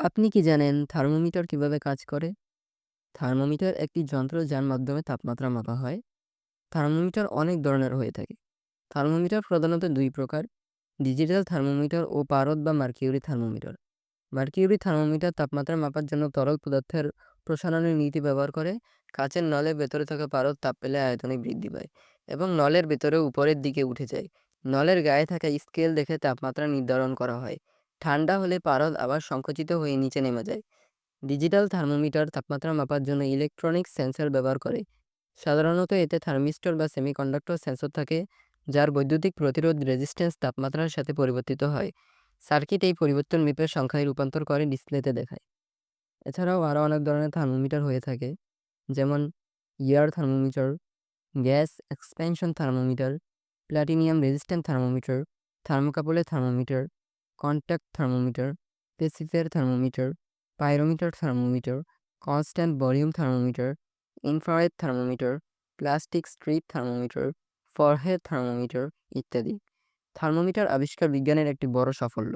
আপনি কি জানেন থার্মোমিটার কীভাবে কাজ করে? থার্মোমিটার একটি যন্ত্র যার মাধ্যমে তাপমাত্রা মাপা হয়। থার্মোমিটার অনেক ধরনের হয়ে থাকে। থার্মোমিটার প্রধানত দুই প্রকার: ডিজিটাল থার্মোমিটার ও পারদ বা মার্কিউরি থার্মোমিটার। মার্কিউরি থার্মোমিটার তাপমাত্রা মাপার জন্য তরল পদার্থের প্রসারণের নীতি ব্যবহার করে। কাচের নলের ভেতরে থাকা পারদ তাপ পেলে আয়তনে বৃদ্ধি পায় এবং নলের ভেতরে উপরের দিকে উঠে যায়। নলের গায়ে থাকা স্কেল দেখে তাপমাত্রা নির্ধারণ করা হয়। ঠান্ডা হলে পারদ আবার সংকুচিত হয়ে নিচে নেমে যায়। ডিজিটাল থার্মোমিটার তাপমাত্রা মাপার জন্য ইলেকট্রনিক সেন্সর ব্যবহার করে। সাধারণত এতে থার্মিস্টর বা সেমিকন্ডাক্টর সেন্সর থাকে যার বৈদ্যুতিক প্রতিরোধ রেজিস্ট্যান্স তাপমাত্রার সাথে পরিবর্তিত হয়। সার্কিট এই পরিবর্তন মেপে সংখ্যায় রূপান্তর করে ডিসপ্লেতে দেখায়। এছাড়াও আরও অনেক ধরনের থার্মোমিটার হয়ে থাকে যেমন ear thermometer, gas expansion thermometer, platinum resistant thermometer, থার্মোকাপলের thermometer, contact thermometer, পেসিফের thermometer, pyrometer thermometer, constant volume thermometer, infrared thermometer, plastic strip thermometer, forehead thermometer ইত্যাদি। থার্মোমিটার আবিষ্কার বিজ্ঞানের একটি বড় সাফল্য।